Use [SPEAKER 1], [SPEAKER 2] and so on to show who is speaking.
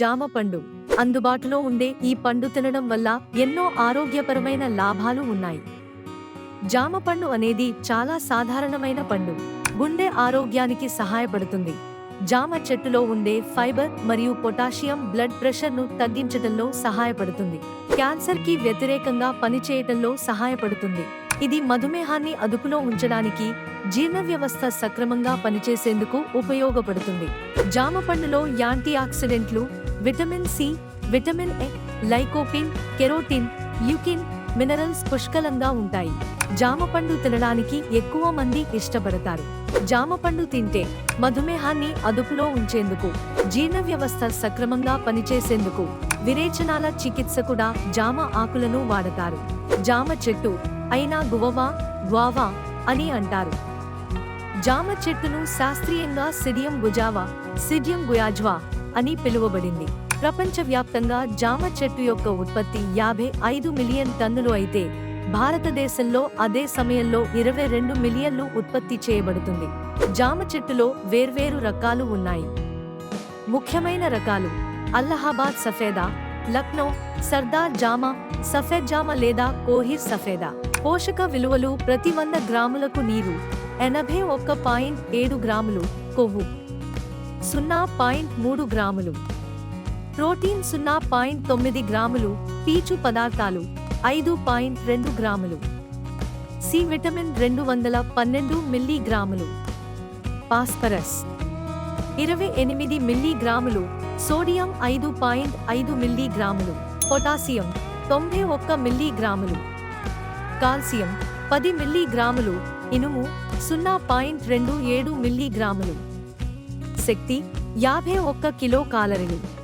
[SPEAKER 1] జామ పండు. అందుబాటులో ఉండే ఈ పండు తినడం వల్ల ఎన్నో ఆరోగ్యపరమైన లాభాలు ఉన్నాయి. జామ పండు అనేది చాలా సాధారణమైన పండు. గుండె ఆరోగ్యానికి సహాయపడుతుంది. జామ చెట్టులో ఉండే ఫైబర్ మరియు పొటాషియం బ్లడ్ ప్రెషర్ను తగ్గించడంలో సహాయపడుతుంది. క్యాన్సర్కి వ్యతిరేకంగా పనిచేయటంలో సహాయపడుతుంది. ఇది మధుమేహాన్ని అదుపులో ఉంచడానికి జీర్ణ వ్యవస్థ సక్రమంగా పనిచేసేందుకు ఉపయోగపడుతుంది. జామ పండులో యాంటీ ఆక్సిడెంట్లు vitamin C vitamin A lycopene carotene ల్యూకిన్ minerals పుష్కలంగా ఉంటాయి. జామ పండు తినడానికి ఎక్కువ మంది ఇష్టపడతారు. జామ పండు తింటే మధుమేహాన్ని అదుపులో ఉంచేందుకు జీర్ణ వ్యవస్థ సక్రమంగా పనిచేసేందుకు విరేచనాల చికిత్స కూడా జామ ఆకులను వాడతారు. జామ చెట్టు అయినా గువవా గ్వావా అని అంటారు. జామ చెట్టును శాస్త్రీయంగా సిడియం గుజావా సిడియం గుయాజ్వా అని పిలువబడింది. ప్రపంచవ్యాప్తంగా జామ చెట్టు యొక్క ఉత్పత్తి యాభై ఐదు మిలియన్ టన్నులు అయితే భారతదేశంలో అదే సమయంలో ఇరవై రెండు మిలియన్లు ఉత్పత్తి చేయబడుతుంది. జామ చెట్టులో వేర్వేరు రకాలు ఉన్నాయి. ముఖ్యమైన రకాలు. అల్లహాబాద్ సఫేదా లక్నో సర్దార్ జామ సఫెద్ జామ లేదా కోహిర్ సఫేదా. పోషక విలువలు ప్రతి వంద గ్రాములకు నీరు ఎనభై ఒక్క పాయింట్ ఏడు గ్రాములు కొవ్వు. సున్నా పాయింట్ మూడు గ్రాములు. ప్రోటీన్ సున్నా పాయింట్ తొమ్మిది గ్రాములు పీచు పదార్థాలు ఐదు పాయింట్ రెండు గ్రాములు. సి విటమిన్ రెండు వందల పన్నెండు మిల్లీగ్రాములు పాస్పరస్ ఇరవై ఎనిమిది మిల్లీగ్రాములు సోడియం ఐదు పాయింట్ ఐదు మిల్లీగ్రాములు పొటాషియం తొంభై ఒక్క మిల్లీగ్రాములు కాల్సియం పది మిల్లీగ్రాములు ఇనుము సున్నా పాయింట్ రెండు ఏడు మిల్లీగ్రాములు శక్తి యాభై ఒక్క కిలో కాలరీలు.